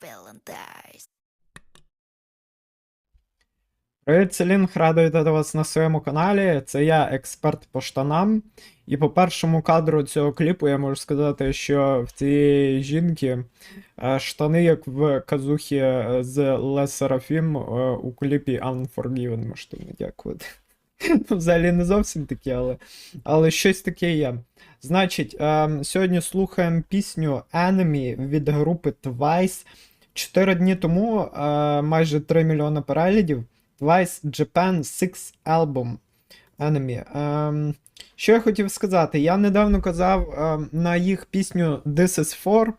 villain dies. Привіт, Селін, радий вітати вас на своєму каналі. Це я, експерт по штанам. І по першому кадру цього кліпу я можу сказати, що в цієї жінки е, штани, як в казухі е, з Seraphim е, у кліпі Unforgiven, можете мені дякувати. Ну, взагалі не зовсім таке, але, але щось таке є. Значить, е, сьогодні слухаємо пісню Enemy від групи Twice. Чотири дні тому е, майже 3 мільйони переглядів. Twice Japan Six Album Enemy. Ем, що я хотів сказати? Я недавно казав ем, на їх пісню This is For,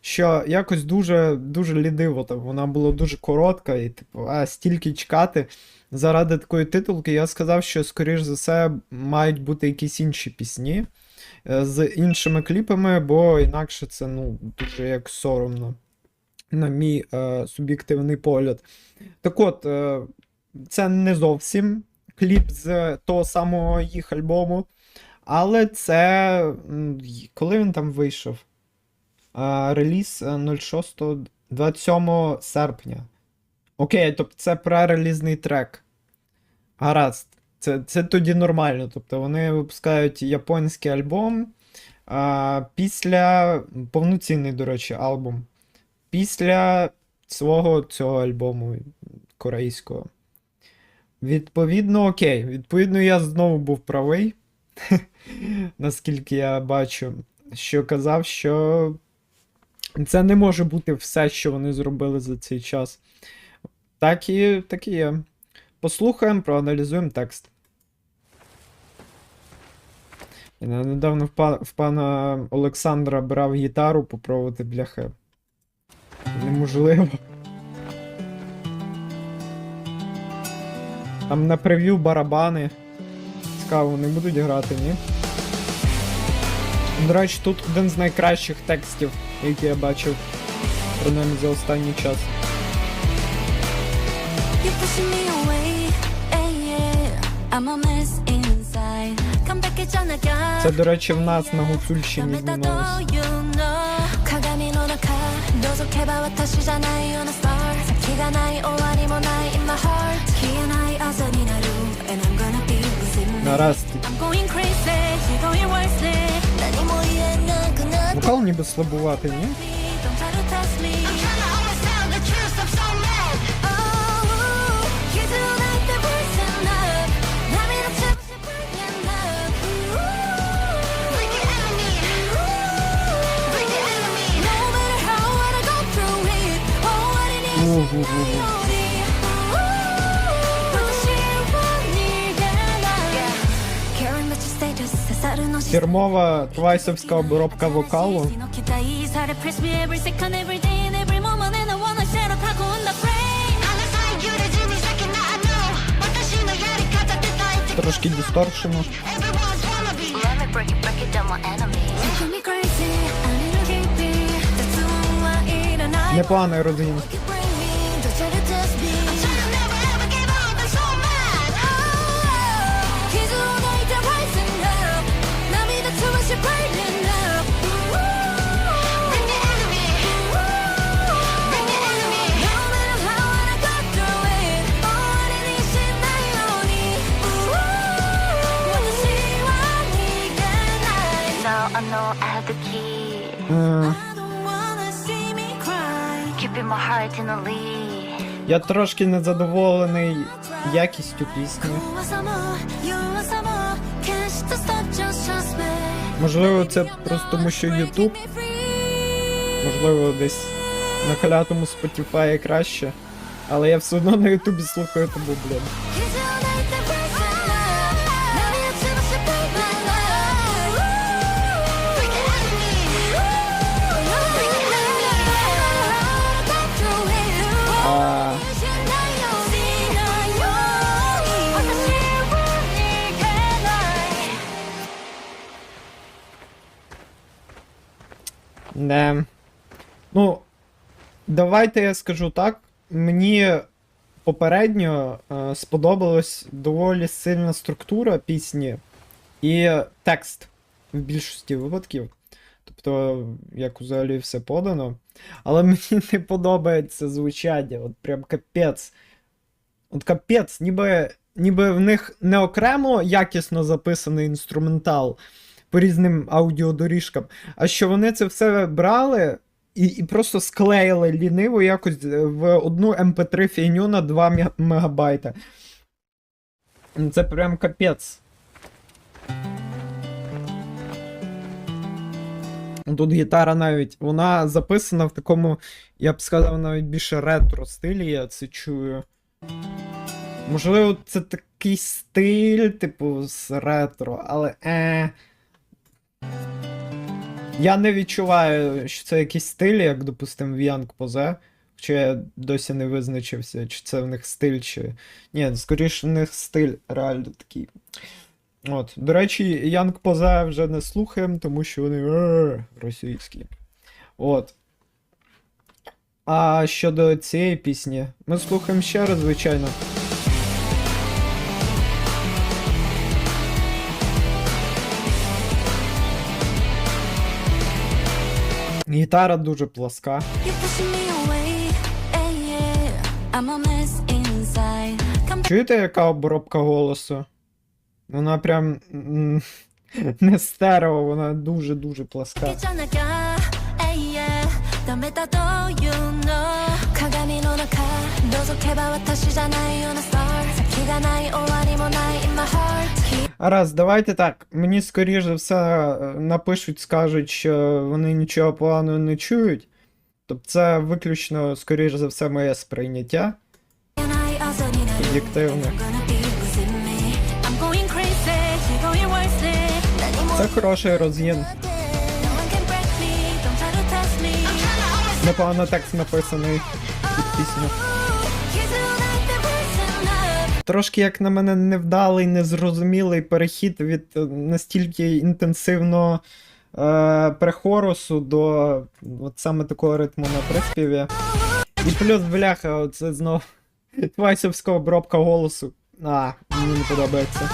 що якось дуже дуже лідиво там. Вона була дуже коротка, і типу, а стільки чекати. Заради такої титулки я сказав, що, скоріш за все, мають бути якісь інші пісні е, з іншими кліпами, бо інакше це ну, дуже як соромно, на мій е, суб'єктивний погляд. Так от, е, це не зовсім кліп з того самого їх альбому. Але це. Коли він там вийшов? А, реліз е, 06 27 серпня. Окей, тобто це пререлізний трек. Гаразд. Це, це тоді нормально. Тобто вони випускають японський альбом. А, після. Повноцінний, до речі, альбом. Після свого цього альбому корейського. Відповідно, окей. Відповідно, я знову був правий. Наскільки я бачу, що казав, що це не може бути все, що вони зробили за цей час. Так і, так і є. Послухаємо, проаналізуємо текст. Я недавно в, па- в пана Олександра брав гітару попробувати бляхи. Неможливо. Там на прев'ю барабани. Цікаво, вони будуть грати, ні? До речі, тут один з найкращих текстів, які я бачив, принаймні за останній час. You're pushing me away. Hey, yeah. I'm a mess inside. Come back at you again. Це, до речі, в нас на Гуфульщині змінилось. Вокал ніби слабувати, ні? Фірмова твайсовська обробка вокалу. Трошки дисторшену. Непоганий розгін. Я трошки незадоволений якістю пісні. Можливо, це просто тому, що YouTube. Можливо, десь на халятому Spotify краще. Але я все одно на Ютубі слухаю тому, блін. Не. Ну, давайте я скажу так. Мені попередньо е, сподобалась доволі сильна структура пісні і текст в більшості випадків. Тобто, як взагалі все подано. Але мені не подобається звучання, от прям капець. От капець, ніби, ніби в них не окремо якісно записаний інструментал по різним аудіодоріжкам, а що вони це все брали і, і просто склеїли ліниво якось в одну MP3 фігню на 2 мегабайта. Це прям капець. Тут гітара навіть, вона записана в такому, я б сказав, навіть більше ретро стилі, я це чую. Можливо, це такий стиль, типу, з ретро, але е. Я не відчуваю, що це якийсь стиль, як, допустим, в Янг Позе. Хоча я досі не визначився, чи це в них стиль, чи. Ні, скоріше в них стиль реально такий. От. До речі, Янг Позе вже не слухаємо, тому що вони е, російські. От. А щодо цієї пісні, ми слухаємо ще раз, звичайно. Гітара дуже пласка. Eh, Чуєте, яка обробка голосу? Вона прям не стерео, вона дуже-дуже пласка. Раз, давайте так. Мені скоріше все е, напишуть, скажуть, що вони нічого поганого не чують. Тобто це виключно, скоріше за все, моє сприйняття. Об'єктивне. Це хороший роз'їн. Непогано текст написаний під пісню. Трошки, як на мене, невдалий, незрозумілий перехід від е, настільки інтенсивно е, прихорусу до от саме такого ритму на приспіві. І плюс, бляха, це знову твайсовська обробка голосу. А, мені не подобається.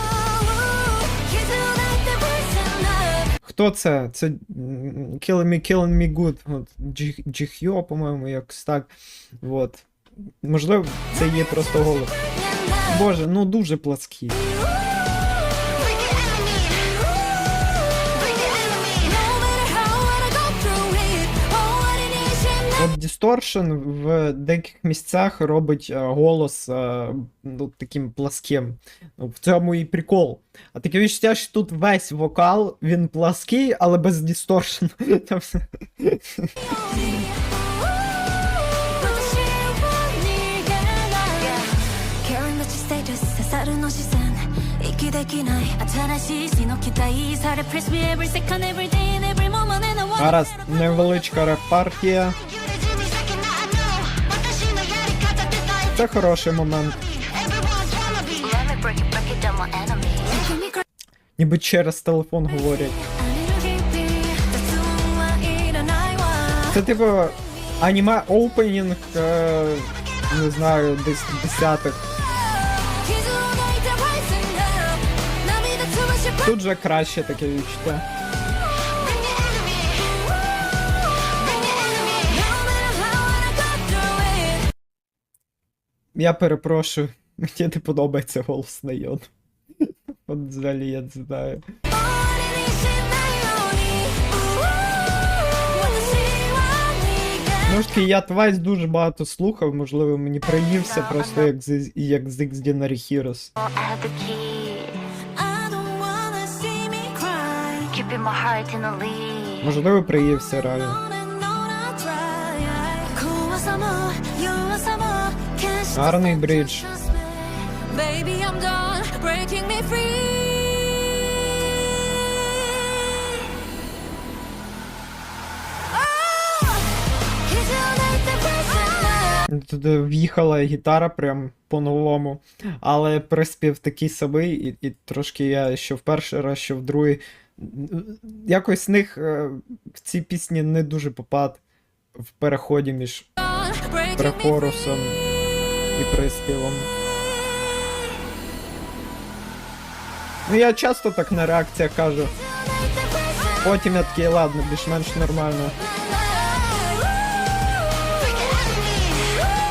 Хто це? Це Killing Me, Killing Me Good. Джихьо, по-моєму, якось так. От. Можливо, це є просто голос. Боже, ну дуже плаский. От Distortion в деяких місцях робить е, голос е, ну, таким пласким. Ну, в цьому і прикол. А таке відчуття, що тут весь вокал, він плаский, але без дисторшн. Зараз невеличка реп-партія. Це хороший момент. Ніби через телефон говорять. Це типу аніме опенінг, е, не знаю, десь десятих. Тут же краще таке відчуття. Я перепрошую, мені не подобається голос на Йон. От взагалі я не знаю. Ну я Твайс дуже багато слухав, можливо, мені приївся просто як з як з Xdinary Heroes. Можливо, приївся реально. Гарний бридж. Baby, I'm done breaking me free. Oh, Туди в'їхала гітара прям по-новому, але приспів такий самий, і, і трошки я що в перший раз, що в другий. Якось в них е, в цій пісні не дуже попад в переході між прехорусом і приспівом. Ну я часто так на реакціях кажу. потім я такий, ладно, більш-менш нормально.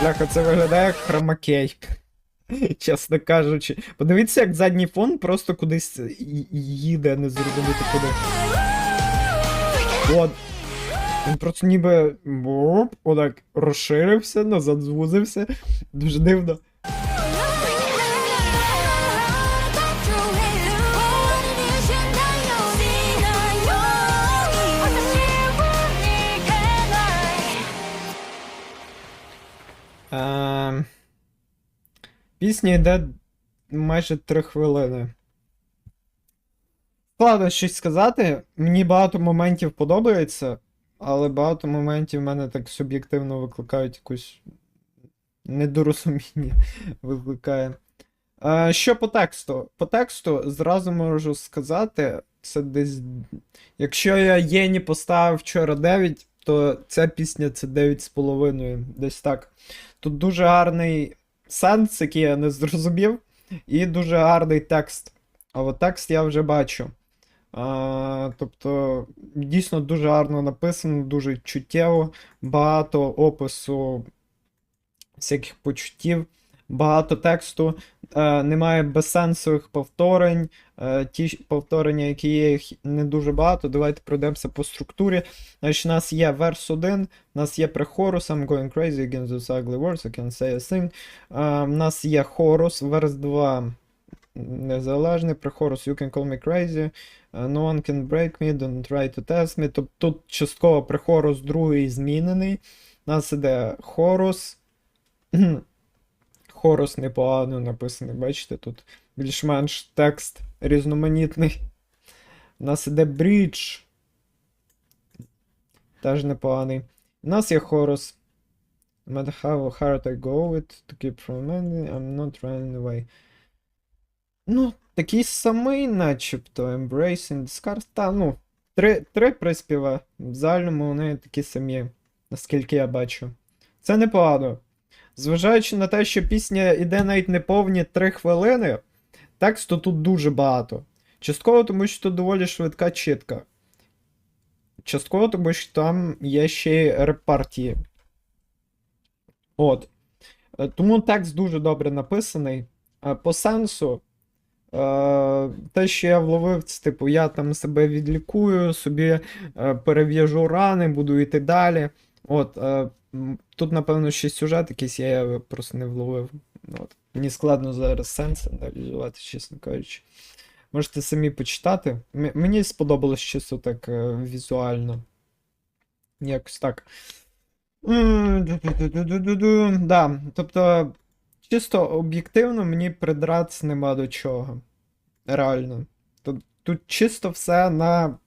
Бляха, це виглядає як хромакей. Чесно кажучи. Подивіться, як задній фон просто кудись їде, не зрозуміти куди. От. Він просто ніби боп, отак розширився, назад звузився. Дуже дивно. Ем... Пісня йде майже 3 хвилини. Складно щось сказати. Мені багато моментів подобається, але багато моментів в мене так суб'єктивно викликають якусь недорозуміння викликає. Е, що по тексту? По тексту зразу можу сказати, це десь. Якщо я Єні поставив вчора 9, то ця пісня це 9,5, десь так. Тут дуже гарний сенс, який я не зрозумів, і дуже гарний текст. А от текст я вже бачу. А, тобто, дійсно дуже гарно написано, дуже чуттєво, багато опису всяких почуттів, багато тексту, немає безсенсових повторень. Е, ті повторення, які є, їх не дуже багато. Давайте пройдемося по структурі. Значить, у нас є верс 1, у нас є прехорус, I'm going crazy against those ugly words, I can say a thing. Е, у нас є хорус, верс 2 незалежний, прехорус You can call me crazy, е, No one can break me, don't try to test me. Тобто тут частково прехорус другий змінений. У нас іде хорус. Хорус непогано написаний, бачите, тут більш-менш текст різноманітний. У нас іде брідж. Теж непоганий. У нас є хорус. Matter how hard I go with to keep from me, I'm not running away. Ну, такий самий, начебто, Embracing Discard. Та, ну, три, три приспіва. В загальному вони такі самі, наскільки я бачу. Це непогано. Зважаючи на те, що пісня іде навіть не повні 3 хвилини, тексту тут дуже багато. Частково, тому що тут доволі швидка чітка. Частково, тому що там є ще й репартії. От. Е, Тому текст дуже добре написаний. Е, По сенсу, е, те, що я вловив, це типу, я там себе відлікую, собі перев'яжу рани, буду йти далі. От, тут, напевно, ще сюжет якийсь я просто не вловив. От. Мені складно зараз сенс аналізувати, чесно кажучи. Можете самі почитати. М- мені сподобалось чисто так е, візуально. Якось так. Да, тобто, чисто об'єктивно мені придратися нема до чого. Реально. Тут чисто все на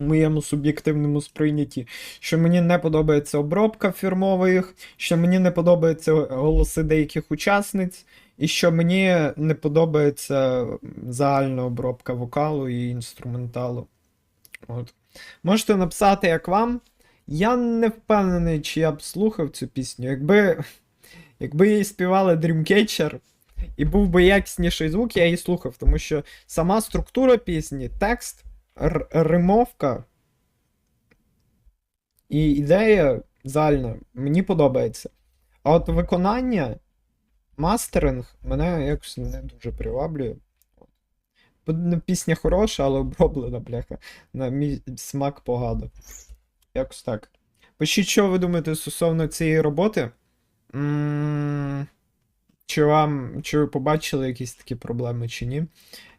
моєму суб'єктивному сприйнятті. Що мені не подобається обробка фірмових, що мені не подобаються голоси деяких учасниць, і що мені не подобається загальна обробка вокалу і інструменталу. От. Можете написати, як вам. Я не впевнений, чи я б слухав цю пісню. Якби, якби її співали Dreamcatcher і був би якісніший звук, я її слухав, тому що сама структура пісні, текст, римовка і ідея загальна мені подобається. А от виконання, мастеринг мене якось не дуже приваблює. Пісня хороша, але оброблена, бляха. На мій смак погано. Якось так. Пишіть, що ви думаєте стосовно цієї роботи. М, Чи вам, чи ви побачили якісь такі проблеми, чи ні.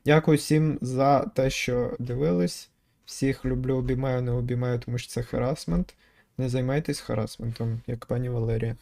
Дякую всім за те, що дивились. Всіх люблю, обіймаю, не обіймаю, тому що це харасмент. Не займайтесь харасментом, як пані Валерія.